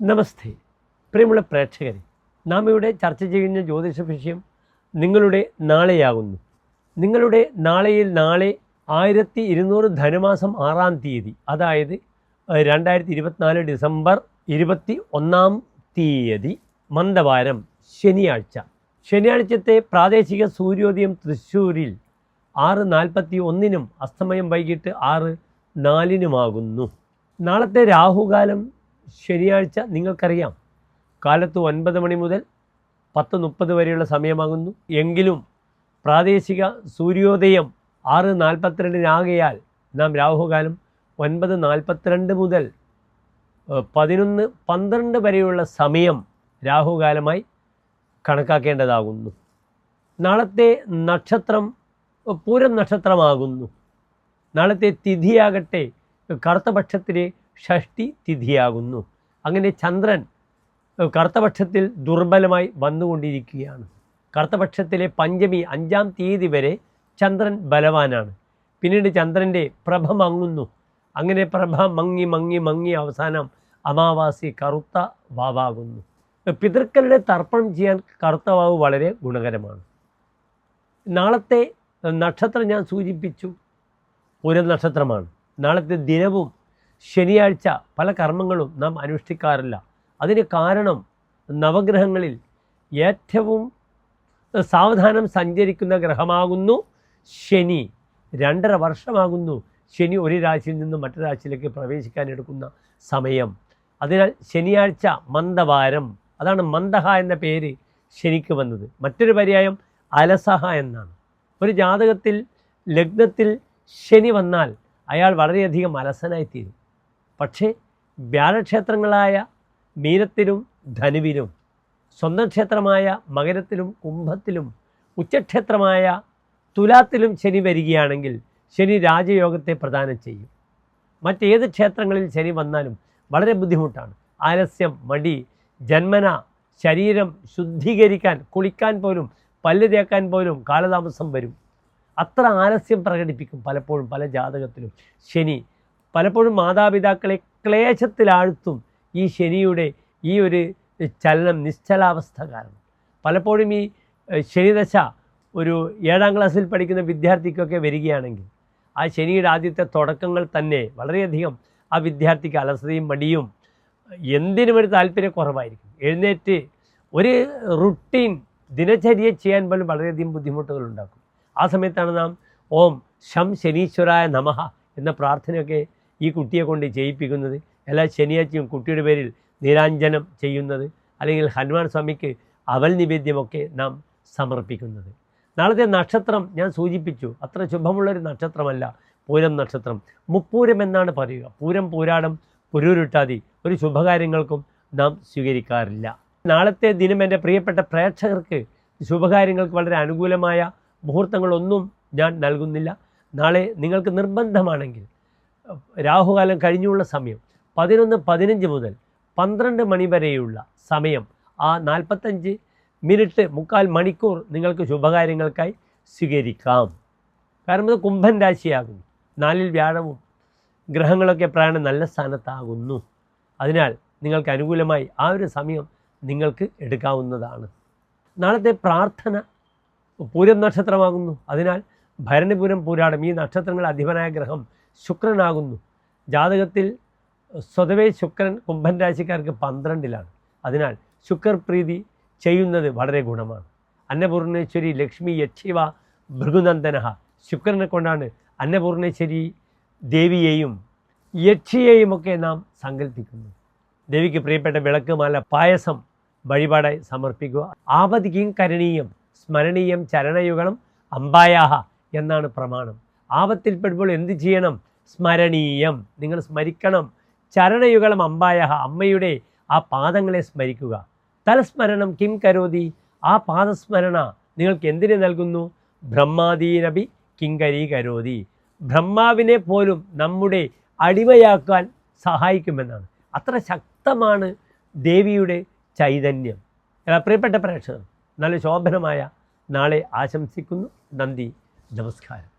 നമസ്തേ. പ്രിയമുള്ള പ്രേക്ഷകരെ നാം ഇവിടെ ചർച്ച ചെയ്യുന്ന ജ്യോതിഷ വിഷയം നിങ്ങളുടെ നാളെയാകുന്നു. നിങ്ങളുടെ നാളെയിൽ നാളെ ആയിരത്തി ഇരുന്നൂറ് ധനുമാസം ആറാം തീയതി അതായത് രണ്ടായിരത്തി ഇരുപത്തിനാല് ഡിസംബർ ഇരുപത്തി ഒന്നാം തീയതി മന്ദവാരം ശനിയാഴ്ച. ശനിയാഴ്ചത്തെ പ്രാദേശിക സൂര്യോദയം തൃശ്ശൂരിൽ ആറ് നാൽപ്പത്തി ഒന്നിനും അസ്തമയം വൈകിട്ട് ആറ് നാലിനുമാകുന്നു. നാളത്തെ രാഹുകാലം ശനിയാഴ്ച നിങ്ങൾക്കറിയാം. കാലത്ത് ഒൻപത് മണി മുതൽ പത്ത് മുപ്പത് വരെയുള്ള സമയമാകുന്നു. എങ്കിലും പ്രാദേശിക സൂര്യോദയം ആറ് നാൽപ്പത്തിരണ്ടിനാകയാൽ നാം രാഹുകാലം ഒൻപത് നാൽപ്പത്തിരണ്ട് മുതൽ പതിനൊന്ന് പന്ത്രണ്ട് വരെയുള്ള സമയം രാഹുകാലമായി കണക്കാക്കേണ്ടതാകുന്നു. നാളത്തെ നക്ഷത്രം പൂരം നക്ഷത്രമാകുന്നു. നാളത്തെ തിഥിയാകട്ടെ കറുത്തപക്ഷത്തിലെ ഷഷ്ടി തിഥിയാകുന്നു. അങ്ങനെ ചന്ദ്രൻ കറുത്തപക്ഷത്തിൽ ദുർബലമായി വന്നുകൊണ്ടിരിക്കുകയാണ്. കറുത്തപക്ഷത്തിലെ പഞ്ചമി അഞ്ചാം തീയതി വരെ ചന്ദ്രൻ ബലവാനാണ്. പിന്നീട് ചന്ദ്രന്റെ പ്രഭ മങ്ങുന്നു. അങ്ങനെ പ്രഭ മങ്ങി മങ്ങി മങ്ങി അവസാനം അമാവാസി കറുത്ത വാവാകുന്നു. പിതൃക്കളുടെ തർപ്പണം ചെയ്യാൻ കറുത്ത വാവ് വളരെ ഗുണകരമാണ്. നാളത്തെ നക്ഷത്രം ഞാൻ സൂചിപ്പിച്ചു. പൂരം നക്ഷത്രമാണ്. നാളത്തെ ദിനവും ശനിയാഴ്ച പല കർമ്മങ്ങളും നാം അനുഷ്ഠിക്കാറില്ല. അതിന് കാരണം നവഗ്രഹങ്ങളിൽ ഏറ്റവും സാവധാനം സഞ്ചരിക്കുന്ന ഗ്രഹമാകുന്നു ശനി. രണ്ടര വർഷമാകുന്നു ശനി ഒരു രാശിയിൽ നിന്നും മറ്റു രാശിയിലേക്ക് പ്രവേശിക്കാൻ എടുക്കുന്ന സമയം. അതിനാൽ ശനിയാഴ്ച മന്ദവാരം. അതാണ് മന്ദഹ എന്ന പേര് ശനിക്ക് വന്നത്. മറ്റൊരു പര്യായം അലസഹ എന്നാണ്. ഒരു ജാതകത്തിൽ ലഗ്നത്തിൽ ശനി വന്നാൽ അയാൾ വളരെയധികം അലസനായിത്തീരും. പക്ഷേ വ്യാഴക്ഷേത്രങ്ങളായ മീനത്തിലും ധനുവിനും സ്വന്തം ക്ഷേത്രമായ മകരത്തിലും കുംഭത്തിലും ഉച്ചക്ഷേത്രമായ തുലാത്തിലും ശനി വരികയാണെങ്കിൽ ശനി രാജയോഗത്തെ പ്രദാനം ചെയ്യും. മറ്റേത് ക്ഷേത്രങ്ങളിൽ ശനി വന്നാലും വളരെ ബുദ്ധിമുട്ടാണ്. ആലസ്യം മടി ജന്മന ശരീരം ശുദ്ധീകരിക്കാൻ കുളിക്കാൻ പോലും പല്ല് തേക്കാൻ പോലും കാലതാമസം വരും. അത്ര ആലസ്യം പ്രകടിപ്പിക്കും പലപ്പോഴും പല ജാതകത്തിലും ശനി പലപ്പോഴും മാതാപിതാക്കളെ ക്ലേശത്തിലാഴ്ത്തും ഈ ശനിയുടെ ഈ ഒരു ചലനം നിശ്ചലാവസ്ഥ കാരണം. പലപ്പോഴും ഈ ശനിദശ ഒരു ഏഴാം ക്ലാസ്സിൽ പഠിക്കുന്ന വിദ്യാർത്ഥിക്കൊക്കെ വരികയാണെങ്കിൽ ആ ശനിയുടെ ആദ്യത്തെ തുടക്കങ്ങൾ തന്നെ വളരെയധികം ആ വിദ്യാർത്ഥിക്ക് അലസതയും മടിയും എന്തിനും ഒരു താല്പര്യക്കുറവായിരിക്കും. എഴുന്നേറ്റ് ഒരു റുട്ടീൻ ദിനചര്യ ചെയ്യാൻ പോലും വളരെയധികം ബുദ്ധിമുട്ടുകൾ ഉണ്ടാക്കും ആ സമയത്താണ് നാം ഓം ശം ശനീശ്വരായ നമഹ എന്ന പ്രാർത്ഥനയൊക്കെ ഈ കുട്ടിയെ കൊണ്ട് ചെയ്യിപ്പിക്കുന്നത് എല്ലാ ശനിയാഴ്ചയും കുട്ടിയുടെ പേരിൽ നിരാഞ്ജനം ചെയ്യുന്നത്? അല്ലെങ്കിൽ ഹനുമാൻ സ്വാമിക്ക് അവൽ നിവേദ്യമൊക്കെ നാം സമർപ്പിക്കുന്നത്? നാളത്തെ നക്ഷത്രം ഞാൻ സൂചിപ്പിച്ചു. അത്ര ശുഭമുള്ളൊരു നക്ഷത്രമല്ല. പൂരം നക്ഷത്രം. മുപ്പൂരം എന്നാണ് പറയുക. പൂരം പൂരാടം പുരൂരുട്ടാതി ഒരു ശുഭകാര്യങ്ങൾക്കും നാം സ്വീകരിക്കാറില്ല. നാളത്തെ ദിനം എന്റെ പ്രിയപ്പെട്ട പ്രേക്ഷകർക്ക് ശുഭകാര്യങ്ങൾക്ക് വളരെ അനുകൂലമായ മുഹൂർത്തങ്ങളൊന്നും ഞാൻ നൽകുന്നില്ല. നാളെ നിങ്ങൾക്ക് നിർബന്ധമാണെങ്കിൽ രാഹുകാലം കഴിഞ്ഞുള്ള സമയം പതിനൊന്ന് പതിനഞ്ച് മുതൽ പന്ത്രണ്ട് മണി വരെയുള്ള സമയം. ആ നാൽപ്പത്തഞ്ച് മിനിറ്റ് മുക്കാൽ മണിക്കൂർ നിങ്ങൾക്ക് ശുഭകാര്യങ്ങൾക്കായി സ്വീകരിക്കാം. കാരണം ഇത് കുംഭൻ രാശിയാകുന്നു. നാലിൽ വ്യാഴവും ഗ്രഹങ്ങളൊക്കെ പ്രായം നല്ല സ്ഥാനത്താകുന്നു. അതിനാൽ നിങ്ങൾക്ക് അനുകൂലമായി ആ ഒരു സമയം നിങ്ങൾക്ക് എടുക്കാവുന്നതാണ്. നാളത്തെ പ്രാർത്ഥന പൂരം നക്ഷത്രമാകുന്നു. അതിനാൽ ഭരണിപുരം പൂരാടം ഈ നക്ഷത്രങ്ങൾ അധിപനായ ഗ്രഹം ശുക്രനാകുന്നു. ജാതകത്തിൽ സ്വതവേ ശുക്രൻ കുംഭൻ രാശിക്കാർക്ക് പന്ത്രണ്ടിലാണ്. അതിനാൽ ശുക്രപ്രീതി ചെയ്യുന്നത് വളരെ ഗുണമാണ്. അന്നപൂർണേശ്വരി ലക്ഷ്മി യക്ഷിവ ഭൃഗുനന്ദന ശുക്രനെ കൊണ്ടാണ് അന്നപൂർണേശ്വരി ദേവിയെയും യക്ഷിയെയും ഒക്കെ നാം സങ്കല്പിക്കുന്നു ദേവിക്ക് പ്രിയപ്പെട്ട വിളക്ക് മല പായസം വഴിപാടായി സമർപ്പിക്കുക. ആപതിക്കും കരണീയം സ്മരണീയം ചരണയുഗണം അമ്പായാഹ എന്നാണ് പ്രമാണം. ആപത്തിൽപ്പെടുമ്പോൾ എന്ത് ചെയ്യണം? സ്മരണീയം. നിങ്ങൾ സ്മരിക്കണം. ചരണയുഗളം അമ്പായ അമ്മയുടെ ആ പാദങ്ങളെ സ്മരിക്കുക. തലസ്മരണം കിം കരോതി? ആ പാദസ്മരണ നിങ്ങൾക്ക് എന്തിനു നൽകുന്നു? ബ്രഹ്മാദീനബി കിങ്കരി കരോതി. ബ്രഹ്മാവിനെ പോലും നമ്മുടെ അടിമയാക്കാൻ സഹായിക്കുമെന്നാണ്. അത്ര ശക്തമാണ് ദേവിയുടെ ചൈതന്യം. പ്രിയപ്പെട്ട പ്രേക്ഷകർ നല്ല ശോഭനമായ നാളെ ആശംസിക്കുന്നു. നന്ദി. നമസ്കാരം.